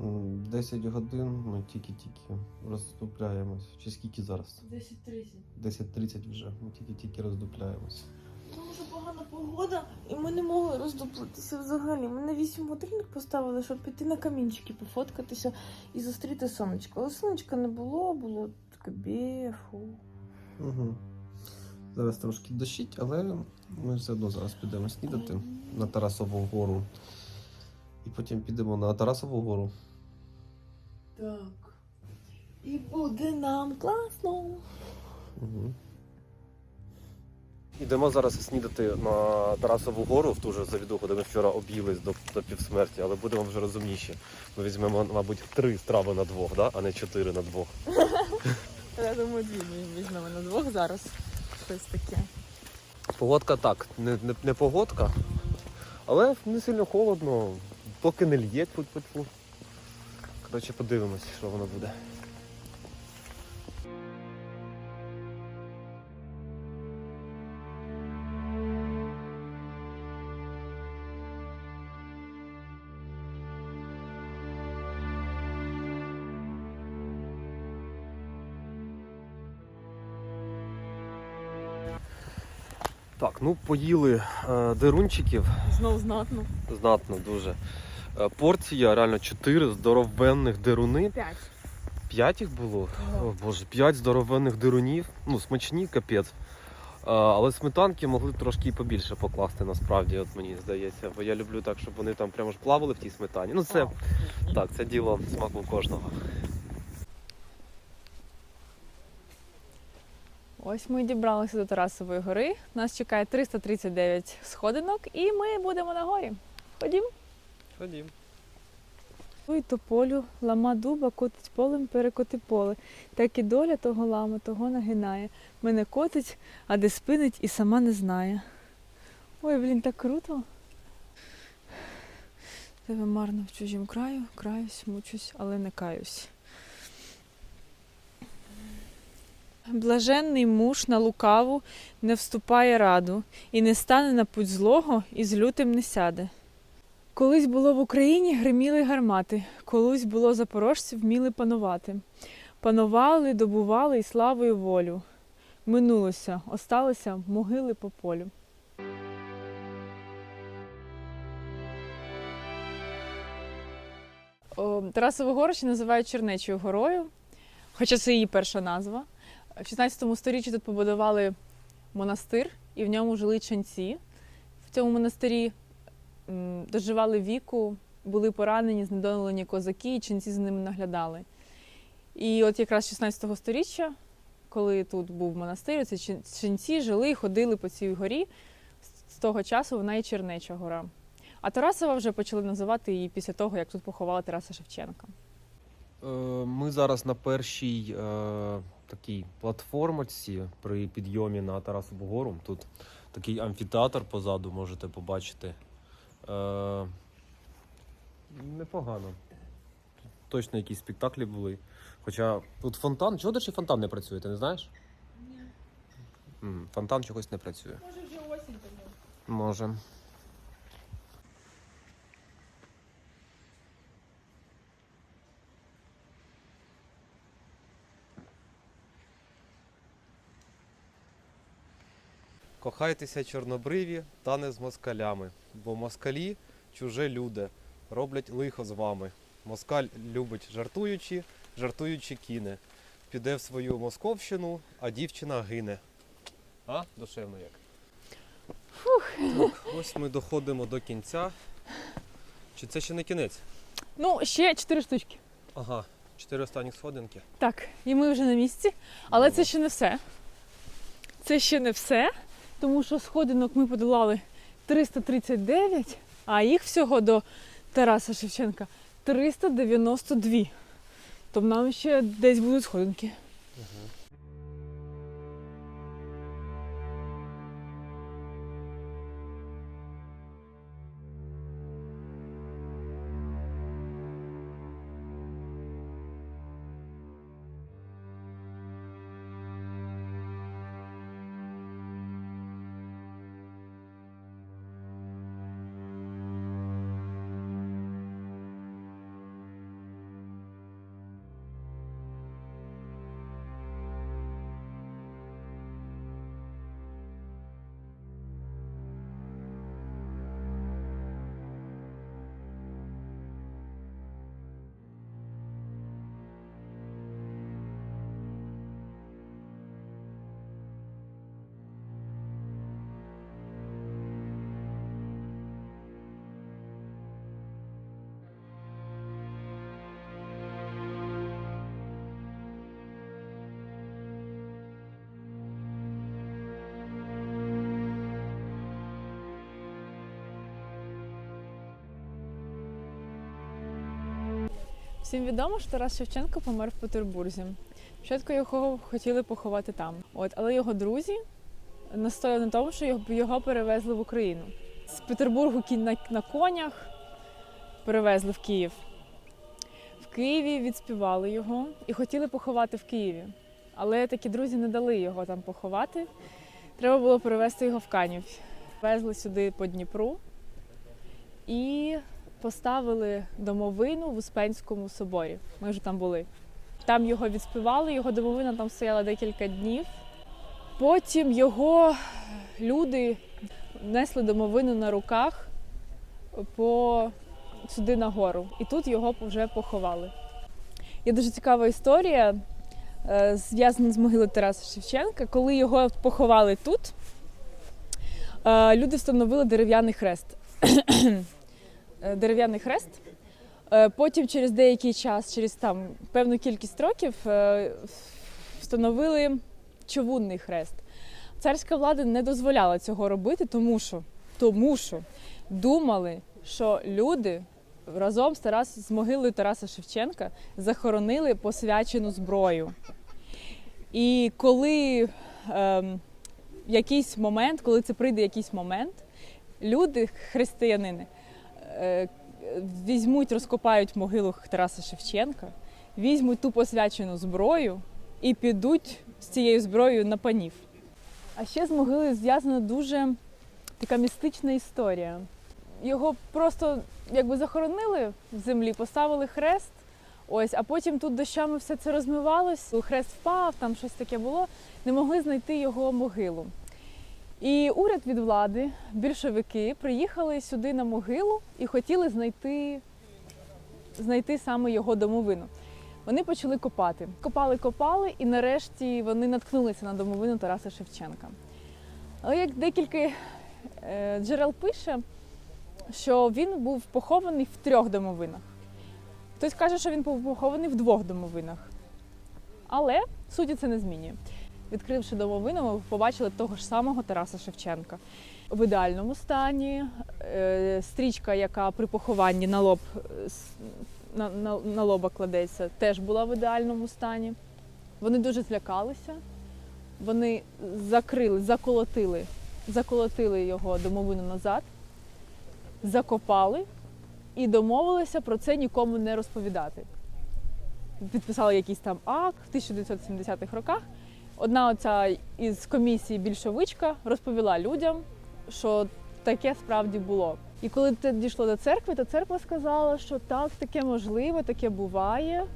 М, 10 годин ми тільки-тільки роздупляємось. Чи скільки зараз? 10.30. 10.30 вже. Ми тільки-тільки роздупляємось. Тому що погана погода, і ми не могли роздуплитися взагалі. Ми на 8 годинник поставили, щоб піти на камінчики, пофоткатися і зустріти сонечко. Але сонечка не було, було таке бєфу. Угу. Зараз трошки дощить, але ми все одно зараз підемо снідати на Тарасову гору. І потім підемо на Тарасову гору. Так. І буде нам класно. Угу. Ідемо зараз снідати на Тарасову гору в ту же завідуху, де ми вчора об'їлись до, до півсмерті, але будемо вже розумніші. Ми візьмемо, мабуть, три страви на двох, да? а не чотири на двох. Я думаю, дві ми візьмемо на двох зараз. Щось таке. Погодка так, не, не, не погодка, але не сильно холодно, поки не лє тут Коротше, подивимось, що воно буде. Так, ну поїли е, дерунчиків. Знов знатно. Знатно дуже. Е, Порція реально 4 здоровенних деруни. П'ять. 5 їх було. Ага. О боже, 5 здоровенних дерунів. Ну, смачні, капець. А, але сметанки могли трошки і побільше покласти, насправді, от мені здається. Бо я люблю так, щоб вони там прямо ж плавали в тій сметані. Ну, це так, це діло смаку кожного. Ось ми дібралися до Тарасової гори. Нас чекає 339 сходинок, і ми будемо на горі. Ходім. Ходім. Ой, то полю, лама дуба, котить полем, перекоти поле. Так і доля того лама, того нагинає. Мене котить, а де спинить і сама не знає. Ой, блін, так круто. Тебе марно в чужім краю, краюсь, мучусь, але не каюсь. Блаженний муж на лукаву не вступає раду, і не стане на путь злого, і з лютим не сяде. Колись було в Україні гриміли гармати, колись було запорожці вміли панувати. Панували, добували і славою волю. Минулося, осталися могили по полю. Тарасову гору називають Чернечою горою, хоча це її перша назва. В 16 сторіччі тут побудували монастир, і в ньому жили ченці. В цьому монастирі доживали віку, були поранені, знедолені козаки, і ченці за ними наглядали. І от якраз 16 сторіччя, коли тут був монастир, ці ченці жили і ходили по цій горі. З- З того часу вона і Чернеча гора. А Тарасова вже почали називати її після того, як тут поховали Тараса Шевченка. Е, Ми зараз на першій е, такій платформочці при підйомі на Тарасову гору. Тут такий амфітеатр позаду можете побачити. Е, непогано. Точно якісь спектаклі були. Хоча тут фонтан. Чого до речі, фонтан не працює, ти не знаєш? Ні. Фонтан чогось не працює. Може вже осінь тому. Може. Кохайтеся чорнобриві та не з москалями, бо москалі чуже люди, роблять лихо з вами. Москаль любить жартуючи, жартуючи кине. Піде в свою московщину, а дівчина гине. А? Душевно як. Так, ось ми доходимо до кінця. Чи це ще не кінець? Ну, ще чотири штучки. Ага, чотири останні сходинки. Так, і ми вже на місці. Але Ну. це ще не все. Це ще не все, тому що сходинок ми подолали 339, а їх всього до Тараса Шевченка 392. Тобто нам ще десь будуть сходинки. Всім відомо, що Тарас Шевченко помер в Петербурзі. Спочатку його хотіли поховати там. От, але його друзі настояли на тому, що його, перевезли в Україну. З Петербургу на, на конях перевезли в Київ. В Києві відспівали його і хотіли поховати в Києві. Але такі друзі не дали його там поховати. Треба було перевезти його в Канів. Везли сюди по Дніпру і поставили домовину в Успенському соборі. Ми вже там були. Там його відспівали, його домовина там стояла декілька днів. Потім його люди несли домовину на руках по сюди на гору. І тут його вже поховали. Є дуже цікава історія, е, зв'язана з могилою Тараса Шевченка. Коли його поховали тут, е, люди встановили дерев'яний хрест. Е, Дерев'яний хрест. Е, Потім через деякий час, через там певну кількість років, е, встановили човунний хрест. Царська влада не дозволяла цього робити, тому що, тому що думали, що люди разом з, Тарас, з могилою Тараса Шевченка захоронили посвячену зброю. І коли ем, якийсь момент, коли це прийде якийсь момент, люди, християнини, візьмуть, розкопають могилу Тараса Шевченка, візьмуть ту посвячену зброю і підуть з цією зброєю на панів. А ще з могилою зв'язана дуже така містична історія. Його просто якби захоронили в землі, поставили хрест. Ось, а потім тут дощами все це розмивалось, хрест впав, там щось таке було. Не могли знайти його могилу. І уряд від влади, більшовики, приїхали сюди на могилу і хотіли знайти, знайти саме його домовину. Вони почали копати. Копали, копали, і нарешті вони наткнулися на домовину Тараса Шевченка. Але як декілька е, джерел пише, що він був похований в трьох домовинах. Хтось каже, що він був похований в двох домовинах. Але суті це не змінює. Відкривши домовину, ми побачили того ж самого Тараса Шевченка. В ідеальному стані е, стрічка, яка при похованні на лоб е, на, на, на лоба кладеться, теж була в ідеальному стані. Вони дуже злякалися. Вони закрили, заколотили, заколотили його домовину назад, закопали і домовилися про це нікому не розповідати. Підписали якийсь там акт в 1970-х роках. Одна оця із комісії більшовичка розповіла людям, що таке справді було. І коли це дійшло до церкви, то церква сказала, що так, таке можливо, таке буває,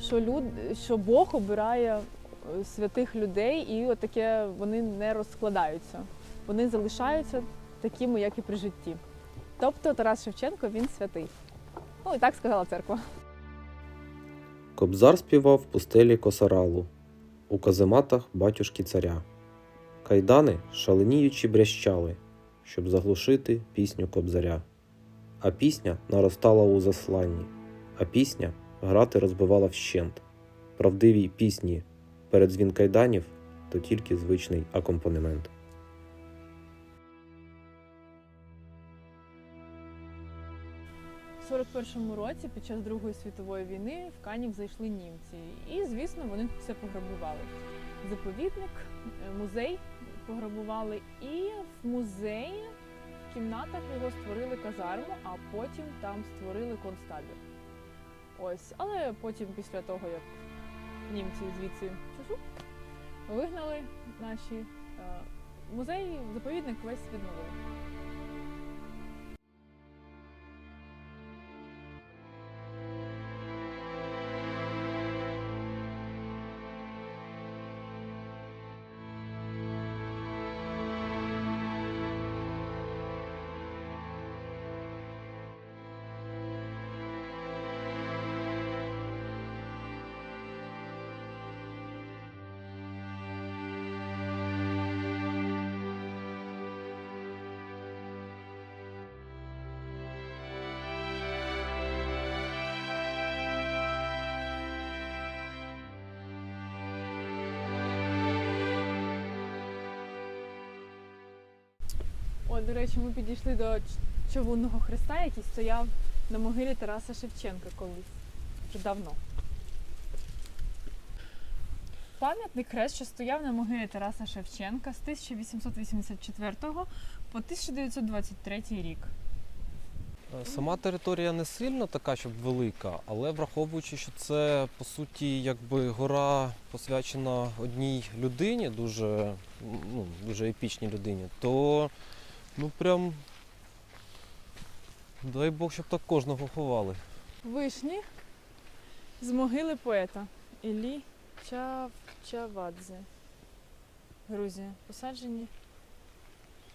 що люд, що Бог обирає е, святих людей, і от таке вони не розкладаються. Вони залишаються такими, як і при житті. Тобто Тарас Шевченко він святий. Ну і так сказала церква. Кобзар співав в пустелі косаралу, у казематах батюшки царя. Кайдани шаленіючи брящали, щоб заглушити пісню кобзаря. А пісня наростала у засланні, а пісня грати розбивала вщент. Правдивій пісні перед дзвін кайданів то тільки звичний акомпанемент. 41-му році, під час Другої світової війни, в Канів зайшли німці. І, звісно, вони все пограбували. Заповідник, е, музей пограбували, і в музеї в кімнатах його створили казарму, а потім там створили концтабір. Ось, але потім, після того, як німці звідси вигнали наші е, музей, заповідник весь відновили. До речі, ми підійшли до човунного хреста, який стояв на могилі Тараса Шевченка колись. вже давно. Пам'ятний хрест, що стояв на могилі Тараса Шевченка з 1884 по 1923 рік. Е, Сама територія не сильно така, щоб велика, але враховуючи, що це по суті якби гора посвячена одній людині, дуже, ну, дуже епічній людині, то ну прям дай Бог, щоб так кожного ховали. Вишні з могили поета Іллі Чавчавадзе. Грузія. Посаджені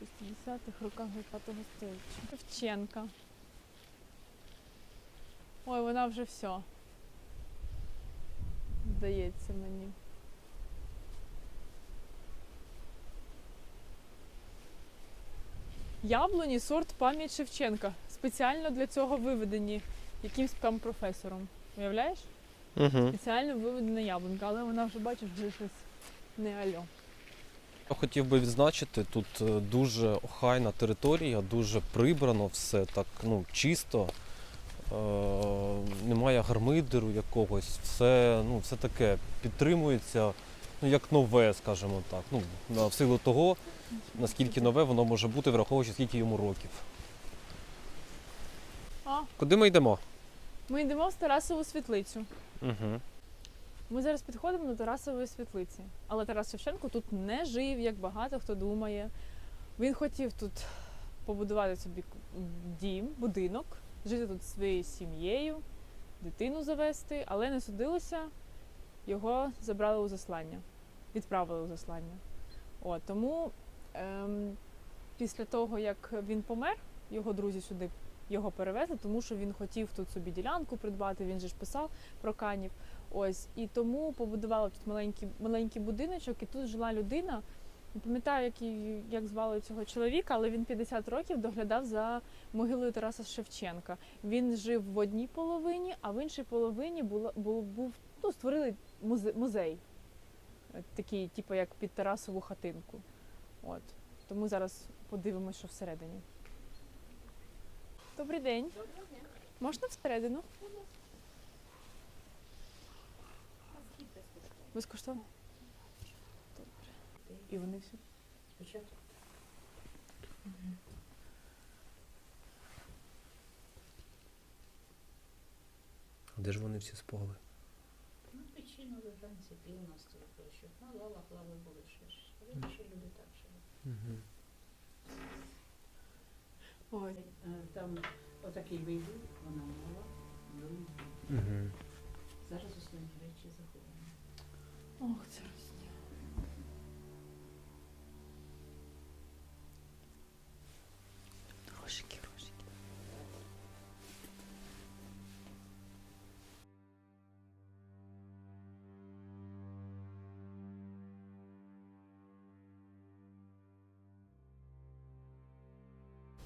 в 60-х роках 20 століття. Шевченка. Ой, вона вже все. Здається мені. Яблуні сорт пам'ять Шевченка. Спеціально для цього виведені якимсь там професором. Уявляєш? Угу. Спеціально виведена яблунька, але вона вже бачиш, вже щось не альо. Я хотів би відзначити, тут е, дуже охайна територія, дуже прибрано все так ну, чисто. Е, немає гармидеру якогось, все, ну, все таке підтримується ну, як нове, скажімо так. Ну, на- в силу того, наскільки нове воно може бути, враховуючи скільки йому років. А, Куди ми йдемо? ми йдемо в Тарасову світлицю. Угу. Ми зараз підходимо до Тарасової світлиці. Але Тарас Шевченко тут не жив, як багато хто думає. Він хотів тут побудувати собі дім, будинок, жити тут зі своєю сім'єю, дитину завести, але не судилося, його забрали у заслання, відправили у заслання. От, тому після того, як він помер, його друзі сюди його перевезли, тому що він хотів тут собі ділянку придбати, він же ж писав про канів. Ось і тому побудували тут маленький, маленький будиночок, і тут жила людина. Не пам'ятаю, як, як звали цього чоловіка, але він 50 років доглядав за могилою Тараса Шевченка. Він жив в одній половині, а в іншій половині було, був, був ну, створили музе, музей, такий, типу, як під Тарасову хатинку. От. Тому зараз подивимося, що всередині. Добрий день. Можна всередину? Безкоштовно? Добре. І вони всі. Де ж вони всі спали? Ну, причину лежанці пів нас тут що на лавах лави були ще ж. Раніше люди так жили. Угу. Ой. Е, Там отакий вийду, вона мала. Угу. Зараз останні речі заховані. Ох, це росня.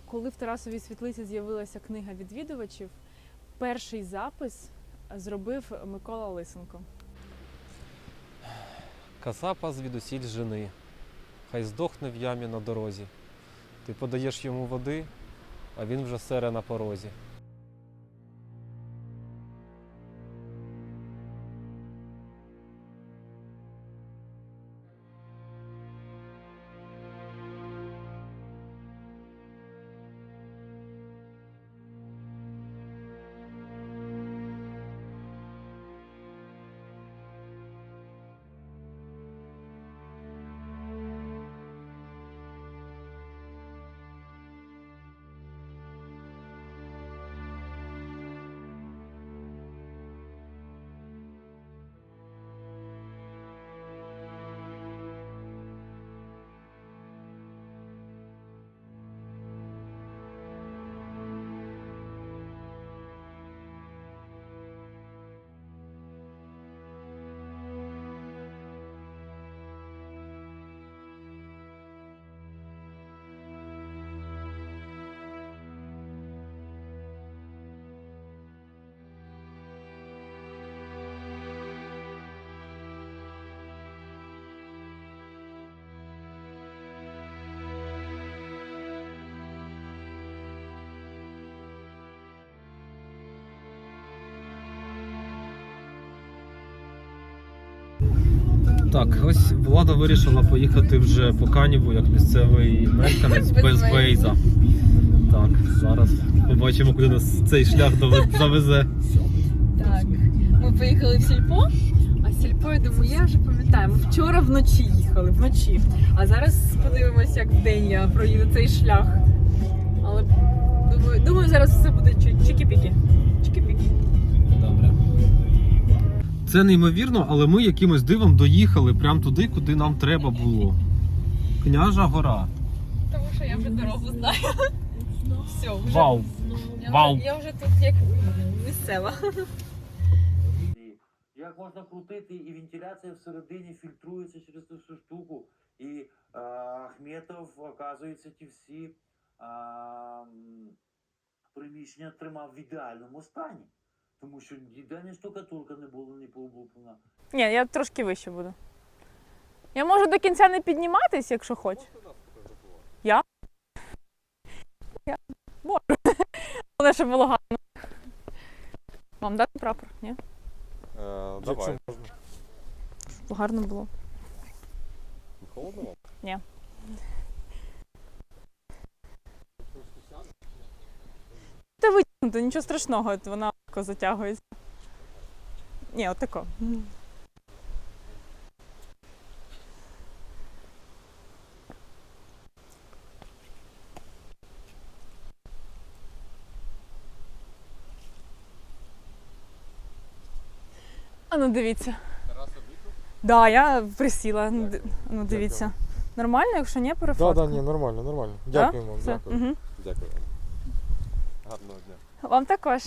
Коли в Тарасовій світлиці з'явилася книга відвідувачів, перший запис зробив Микола Лисенко. Касапа звідусіль жени, хай здохне в ямі на дорозі. Ти подаєш йому води, а він вже сере на порозі. Так, ось влада вирішила поїхати вже по Каніву як місцевий мешканець Без. Вейза. Так, зараз побачимо, куди нас цей шлях завезе. Так, ми поїхали в сільпо. А сільпо, я думаю, я вже пам'ятаю, ми вчора вночі їхали, вночі. А зараз подивимося, як вдень я проїду цей шлях. Але думаю, думаю, зараз все буде. Чики-піки. Це неймовірно, але ми якимось дивом доїхали прямо туди, куди нам треба було. Княжа гора. Тому що я вже дорогу знаю. Все, вже. Вау! Я, Вау. Вже, я вже тут як місцева. Як можна крутити, і вентиляція всередині фільтрується через цю всю штуку. І е, Ахметов, оказується, ті всі м, приміщення тримав в ідеальному стані. Тому що ніде ні штукатурка не була не пооблуплена. Ні, я трошки вище буду. Я можу до кінця не підніматись, якщо хочеш. Я? Я можу. Але щоб було гарно. Вам дати прапор? Ні? давай. Щоб гарно було. Холодно вам? Ні. Та витягнути, нічого страшного, от вона легко затягується. Ні, отако. А ну дивіться. Да, я присіла. Ну, Ну дивіться. Нормально, якщо ні, Так, перефотку? да, ні, нормально, нормально. Да? Дякую вам. Все. Дякую. Угу. Дякую. Гарного дня. Вам також.